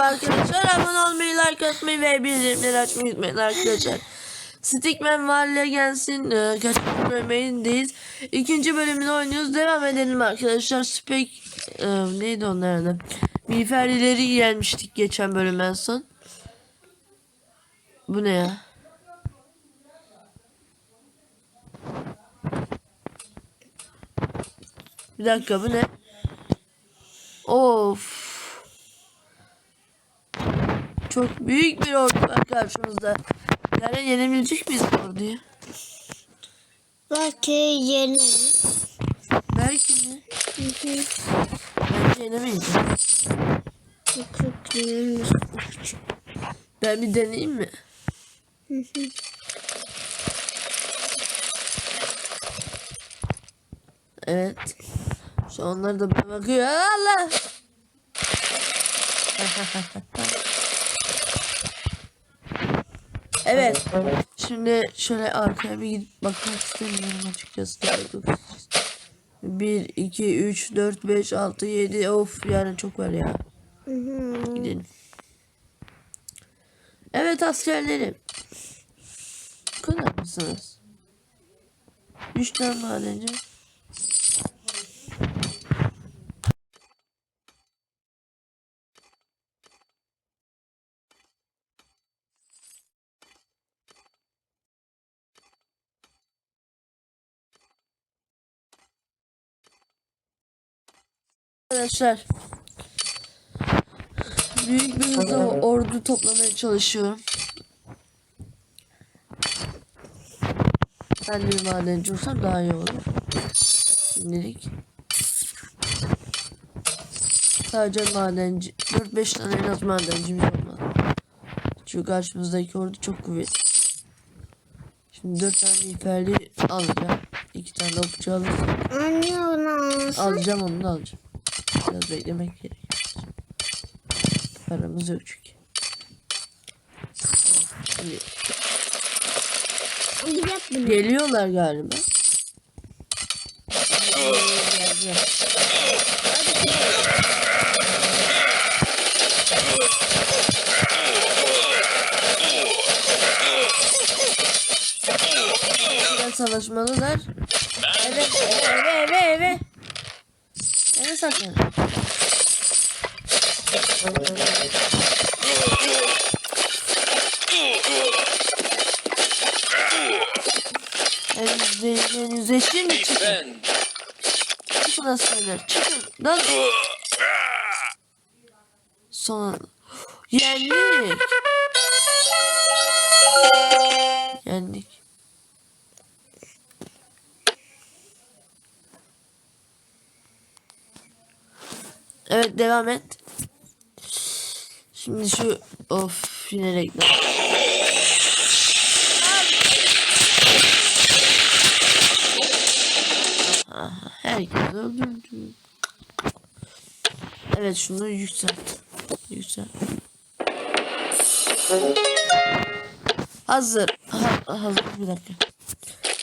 merhaba arkadaşlar. Abone olmayı, like atmayı ve bildirimleri açmayı unutmayın arkadaşlar. Stickman Valley'e gelsin. Ee, kaçıncı bölümündeyiz. İkinci bölümünü oynuyoruz. Devam edelim arkadaşlar. Spek e, neydi onların adı? Miğferlileri gelmiştik geçen bölüm en son. Bu ne ya? Bir dakika bu ne? Of. Çok büyük bir ordu var karşımızda. Yani yenebilecek miyiz bu orduyu? Belki yeni. Belki mi? Bence yenemeyiz. Çok. Ben bir deneyeyim mi? Evet. Şu onlar da bakıyor. Allah! evet. Şimdi şöyle arkaya bir gidip bakmak istemiyorum açıkçası. 1, 2, 3, 4, 5, 6, 7. Of yani çok var ya. Gidelim. Evet askerlerim. Bu kadar mısınız? Üç tane madenci. Arkadaşlar büyük bir hızla ordu toplamaya çalışıyorum. Ben bir madenci olsam daha iyi olur. Şimdilik. Sadece madenci. 4-5 tane en az madencimiz olmalı. Çünkü karşımızdaki ordu çok kuvvetli. Şimdi 4 tane miğferli alacağım. 2 tane de okçu alırsam. Anne onu alsın. Alacağım onu da alacağım. Biraz beklemek gerek. Paramız yok çünkü. Geliyorlar galiba. Biraz savaşmalılar. Eve, eve, eve. Eve saklan. Yüzleşti mi çıkın? Çıkın askerler çıkın. Lan. Son. Yendik. Yendik. Evet devam et. Şimdi şu of yine reklam. Herkes öldürdü. Evet şunu yükselt. Yükselt. Hazır. Ha, hazır bir dakika.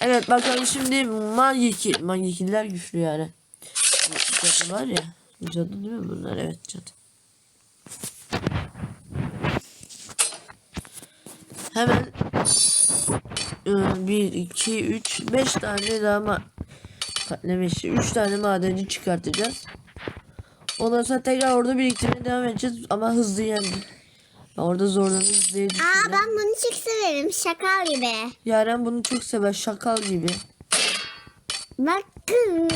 Evet bakalım şimdi Magikil. Magikiller güçlü yani. Var ya. Cadı değil mi bunlar? Evet cadı. Hemen 1, 2, 3, 5 tane daha ma katlemişi 3 tane madenci çıkartacağız. Ondan sonra tekrar orada biriktirmeye devam edeceğiz ama hızlı. Ben orada zorlanırız diye Aa düşünüyorum. ben bunu çok severim. Şakal gibi. Yaren bunu çok sever şakal gibi. Bakın.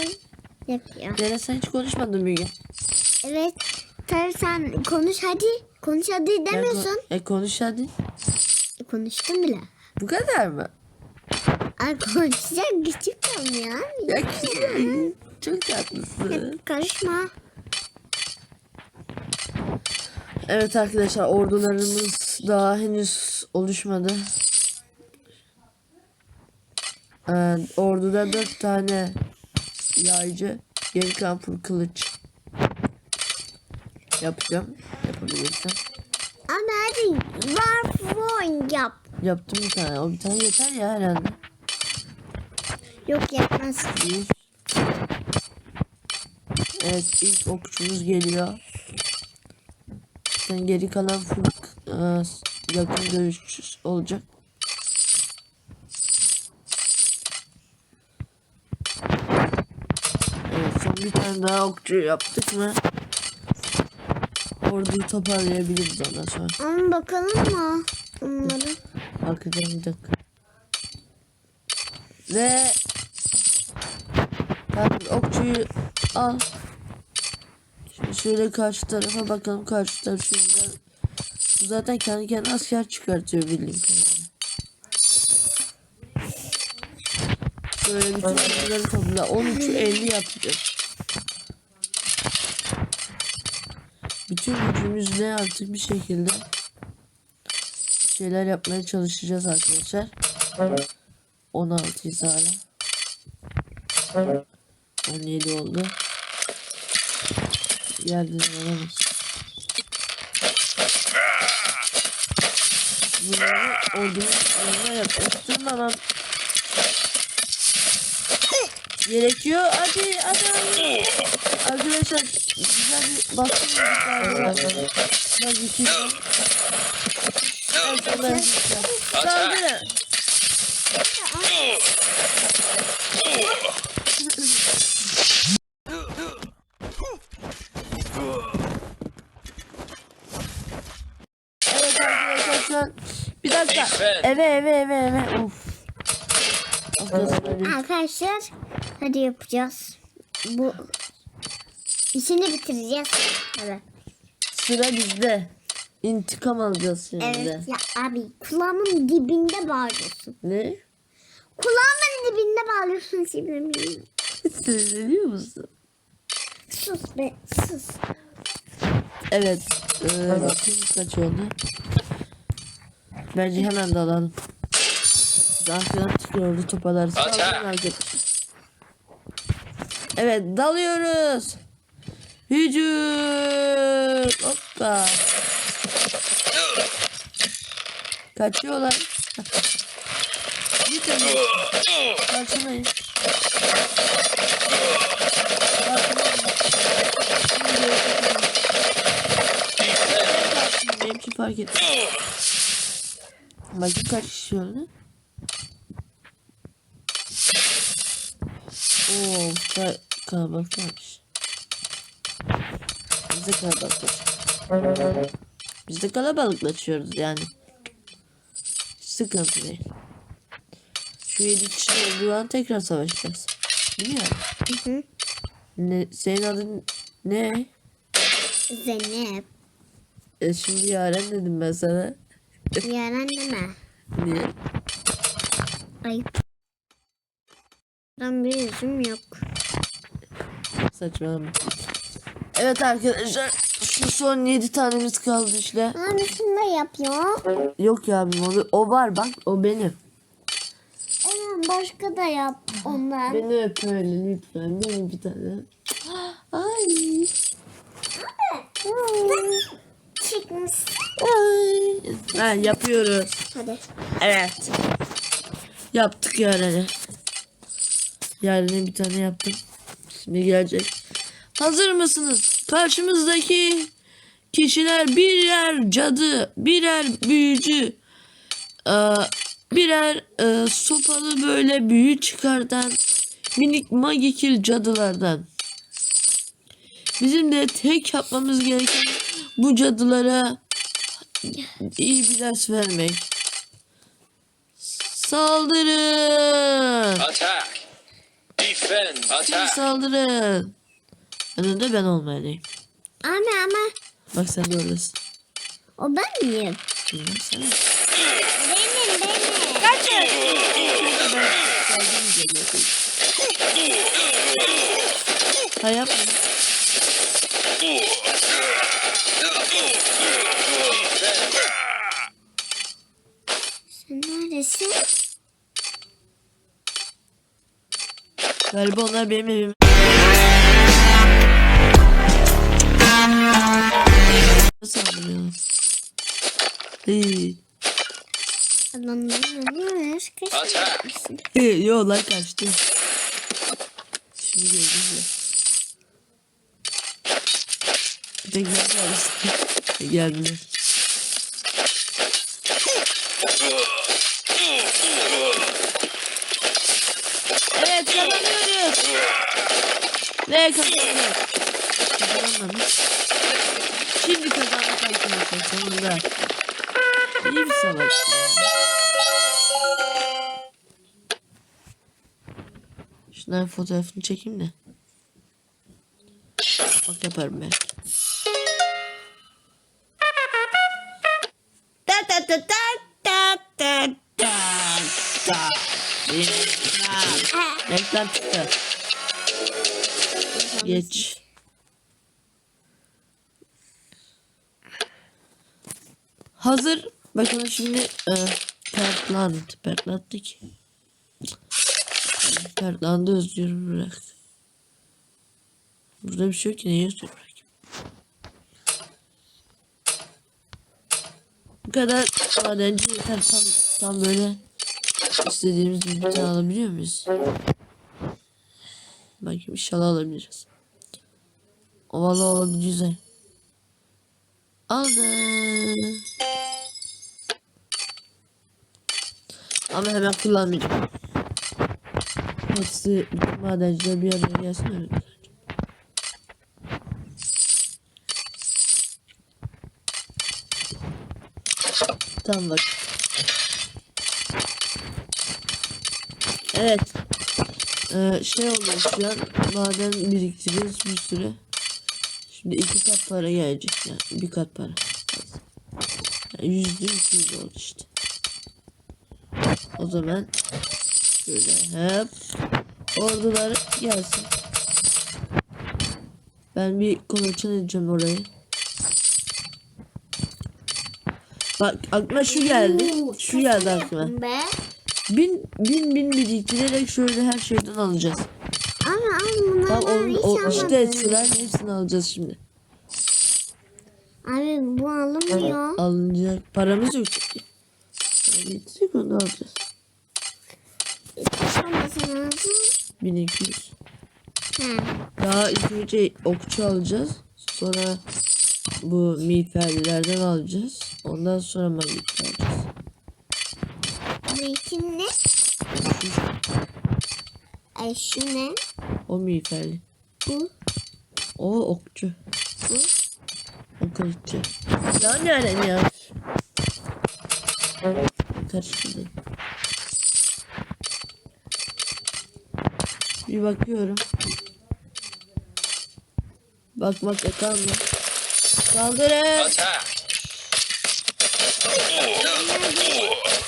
Yapıyor. Yaren sen hiç konuşmadın gün. Evet. Tabii sen konuş hadi. Konuş hadi demiyorsun. E konuş hadi. Konuştum bile. Bu kadar mı? Ay konuşacak küçüküm ya. Ya güzel. Çok tatlısın. Karışma. Evet arkadaşlar ordularımız daha henüz oluşmadı. Ee, orduda dört tane yaycı, geri full kılıç. Yapacağım. Yapabilirsem. Ama hadi var fon yap. Yaptım bir tane. O bir tane yeter ya herhalde. Yok yapmaz. Bir. Evet ilk okçumuz geliyor. Zaten geri kalan full e, yakın dövüş olacak. Evet son bir tane daha okçu yaptık mı? Orduyu toparlayabiliriz ondan sonra. Ama bakalım mı? Onları. Bakacağım bir dakika. Ve ben okçuyu al. Şimdi şöyle karşı tarafa bakalım karşı taraf şuradan. Bu zaten kendi kendine asker çıkartıyor bildiğim kadarıyla. Şöyle bütün bunları topla. 13'ü 50 yapacağız. Bütün gücümüzle artık bir şekilde şeyler yapmaya çalışacağız arkadaşlar. 16 hala. 17 oldu. Yerden alamaz. Bunları ordunun yanına gerekiyor. Hadi hadi. Arkadaşlar güzel bir baskın galiba. Bak iki. Saldırın. Evet arkadaşlar. Bir dakika. Eve eve eve eve. Uf. Arkadaşlar bir- Arkadaşlar hadi yapacağız. Bu işini bitireceğiz. Evet. Sıra bizde. İntikam alacağız şimdi. Evet ya abi kulağımın dibinde bağırıyorsun. Ne? Kulağımın dibinde bağırıyorsun şimdi. Sinirleniyor musun? Sus be sus. Evet. Ee, bakayım kaç oldu. Bence hemen dalalım. Arkadan çıkıyordu topalar. Saldırın arkadaşlar. Evet dalıyoruz. Hücum. Hoppa. Kaçıyorlar. Gidin. Kaçmayın. Benim için fark ettim. Bakın kaç kişi öldü. Oo, da kalabalıkmış. Biz de kalabalıklaşıyoruz. Biz de kalabalıklaşıyoruz yani. Hiç sıkıntı değil. Şu yedi kişi olduğu an tekrar savaşacağız. Değil mi yani? Hı hı. Ne, senin adın ne? Zeynep. E şimdi Yaren dedim ben sana. Yaren deme. Niye? Ayıp. Ben bir yüzüm yok. Saçmalama. Evet arkadaşlar. Şu son 7 tanemiz kaldı işte. Abi şunu da yap ya. Yok ya abim o, o var bak o benim. Evet başka da yap ondan. Beni öp öyle lütfen. Benim bir tane. Ay. Çıkmış. Ay. Ha, yapıyoruz. Hadi. Evet. Yaptık yani. Yani bir tane yaptım. Şimdi gelecek. Hazır mısınız? Karşımızdaki kişiler birer cadı, birer büyücü, eee, birer eee, sopalı böyle büyü çıkartan minik magikil cadılardan. Bizim de tek yapmamız gereken bu cadılara iyi bir ders vermek. Saldırın! Attack. Siz Attack. saldırın. Önünde ben olmalıyım. Ama ama Bak sen de oradasın. o ben miyim? Bilmem sen. Benim benim. Ha yapma. Sen neredesin? Galiba onlar benim evim. Ver. Attack. İyi, Yo lan kaçtı. Şimdi gördüm ya. Bir tek ben kalmıştım. Geldi. Evet kazanıyoruz. Ve kazandık. Kazanamadık. Şimdi kazandık arkadaşlar sonunda. İyi bir savaş. Şunların fotoğrafını çekeyim de. Bak yaparım ben. Ta ta ta ta ta ta ta ta. Reklam çıktı. Geç. Hazır. Bakın şimdi e, pertlandı. Pertlandı ki. Pertlandı özlüyorum bırak. Burada bir şey yok ki. Neyi özlüyorum bırak. Bu kadar madenci yeter tam, tam böyle istediğimiz bir tane alabiliyor muyuz? Bakayım inşallah alabiliriz. O valla olabiliriz. he. Aldı. Ama hemen kullanmayacağım. Hepsi madenciler bir araya gelsin öyle. Tamam bak. Evet. Ee, şey oluyor şu an maden biriktiriyoruz bir süre. Şimdi iki kat para gelecek yani bir kat para. Yüzde iki yüz oldu işte. O zaman şöyle hep ordular gelsin. Ben bir kontrol edeceğim orayı. Bak aklıma şu geldi. Şu geldi aklıma. Bin bin bin biriktirerek şöyle her şeyden alacağız. Ama ama bunlar Tamam ben onun, hiç o, işte almadım. eskilerin hepsini alacağız şimdi. Abi bu alınmıyor. Alınacak paramız yok Getirecek onu alacağız. Olması lazım. 1200. Ha. Daha ilk önce okçu alacağız. Sonra bu miğferlilerden alacağız. Ondan sonra magnet alacağız. Zeytin ne? Ay şu ne? O miğferli. Bu. O okçu. Bu. O kılıççı. Ya ne alem ya? Karıştırdım. Bir bakıyorum. Bak bak yakan mı? Kaldırın.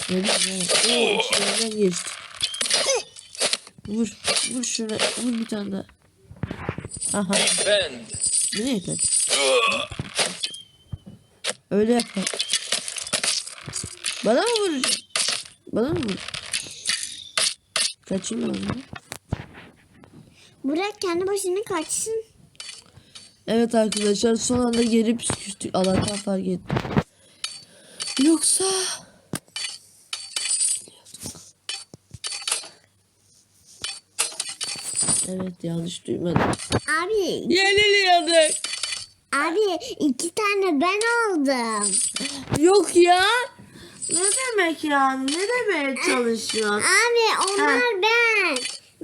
Ne bileyim. Oo içlerinden geçti. Vur. Vur şuna. Vur bir tane daha. Aha. Bu ne yeter? Öyle yapar. Bana mı vuracaksın? Bana mı vur? Kaçayım ben onu. Burak kendi başına kaçsın. Evet arkadaşlar son anda geri püskürttük. Allah'tan fark ettim. Yoksa... Evet yanlış duymadım. Abi, Yeniliyorduk. abi iki tane ben aldım. Yok ya. Ne demek ya? Ne demeye çalışıyorsun? Abi onlar ben.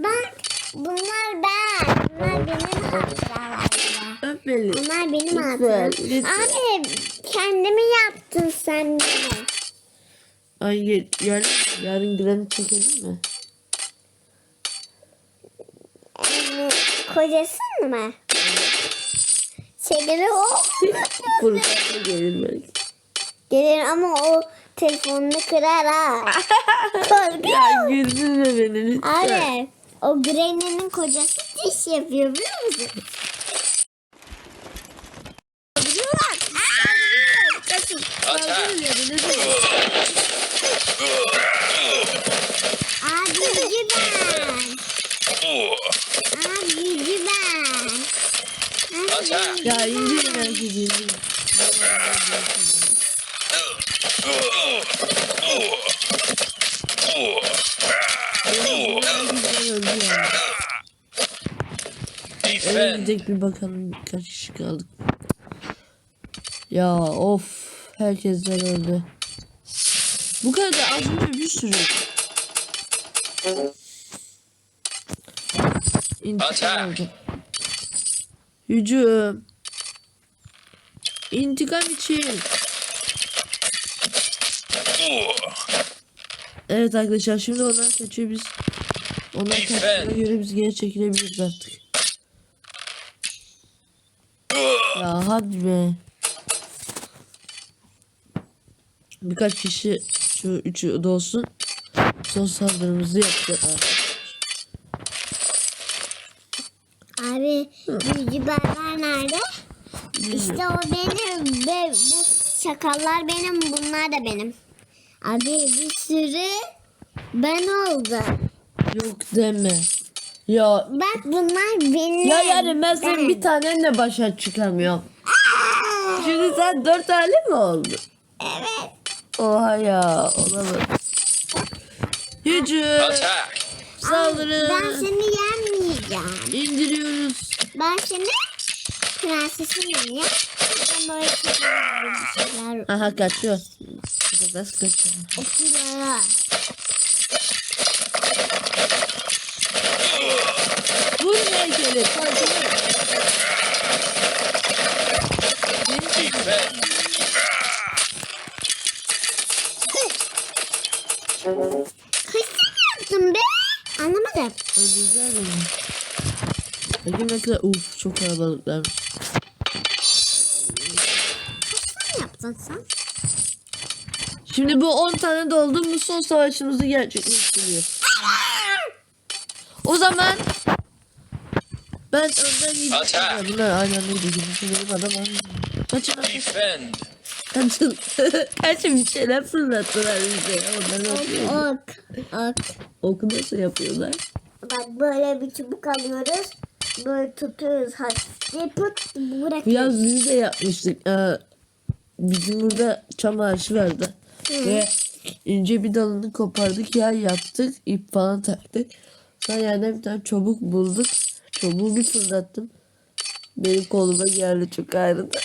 Bak bunlar ben. Bunlar benim hatıralarım. Öp beni. Bunlar benim lütfen. Abi kendimi yaptın sen beni. Ay yarın, yarın Granny çekelim mi? Yani kocasın mı? Şeyleri o. Furkan da gelir belki. Gelir ama o telefonunu kırar ha. Korkuyorum. Ya güldürme beni lütfen. Abi o Granny'nin kocası diş yapıyor biliyor musun? Biliyorlar. Aa, Kaçın. Attack! Abi yüzü ben. Abi yüzü ben. Attack! Ya indirin indirin. Herkes öldü ya. Eve gidecek bir bakalım kaç kişi kaldık. Ya of. Herkesten öldü. Bu kadar da az önce bir sürü. İntikam aldım. Hücum. İntikam için. Evet arkadaşlar şimdi onlar kaçıyor biz. Onlar kaçtığına göre biz geri çekilebiliriz artık. Ya hadi be. Birkaç kişi şu üçü dolsun. Son saldırımızı yapacaklar. Abi büyücü berber nerede? İşte o benim ve bu şakallar benim bunlar da benim. Abi bir sürü ben oldu. Yok deme. Ya Bak bunlar benim. ya yani ben senin bir tanenle başa çıkamıyorum. Şimdi sen dört hali mi oldun? Evet. Oha ya olamaz. Hücum. Attack. Saldırın. Ben seni yenmeyeceğim. İndiriyoruz. Ben seni prensesim ya. Ben böyle şeyler bir şeyler Aha kaçıyor. Sefer kaçıyor. okuyorum. Vur heykeli. Parçalı. Geri çekil. Defend. Kaç tane yaptın be? Anlamadım. Öldürdüler beni. Ne kadar uf çok kalabalıklarmış. Sen? Şimdi bu 10 tane doldu mu son savaşımızı gerçekleştiriyor. O zaman ben önden gideceğim. Attack. Bunlar aynı anda gidiyor. Şimdi benim adam. Kaçın. Defend. Kaçın. Kaçın bir şeyler fırlattılar bize. Onları atıyor. Ok. Ok. Oku nasıl yapıyorlar? Bak böyle bir çubuk alıyoruz. Böyle tutuyoruz hafifçe pıt bırakıyoruz. yaz biz de yapmıştık. Ee, bizim burada çam ağacı vardı. Ve ince bir dalını kopardık ya yaptık. ip falan taktık. Sonra yerden bir tane çubuk bulduk. Çubuğu bir fırlattım. Benim koluma geldi çok ağrıdı.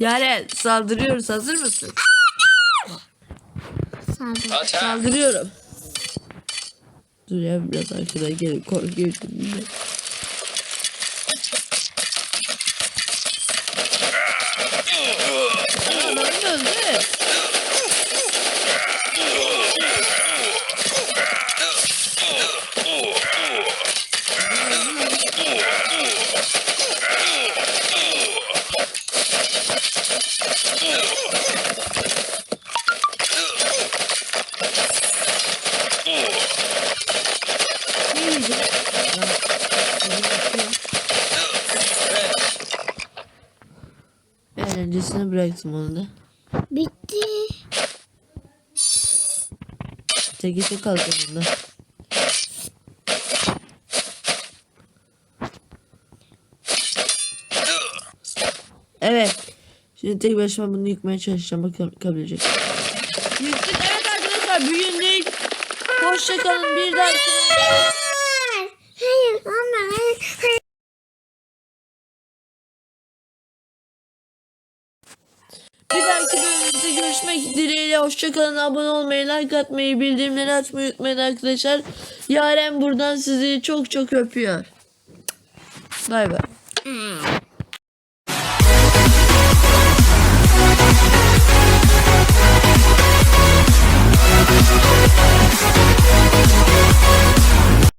Yani saldırıyoruz hazır mısın? Saldırıyorum. Dur ya biraz arkadan gelin korkuyorum şimdi. Aa, Adam öldü. Ne yiyeceğim? Ben da. Bitti. Teke tek kaldım onda. Evet. Şimdi tek başıma bunu yıkmaya çalışacağım. Bakalım yıkabilecek. Yıktık. Evet arkadaşlar büyüdük. Hoşçakalın. Bir dahaki. Dileğiyle. Hoşçakalın. Abone olmayı, like atmayı, bildirimleri açmayı unutmayın arkadaşlar. Yaren buradan sizi çok çok öpüyor. Bay bay. Hayır.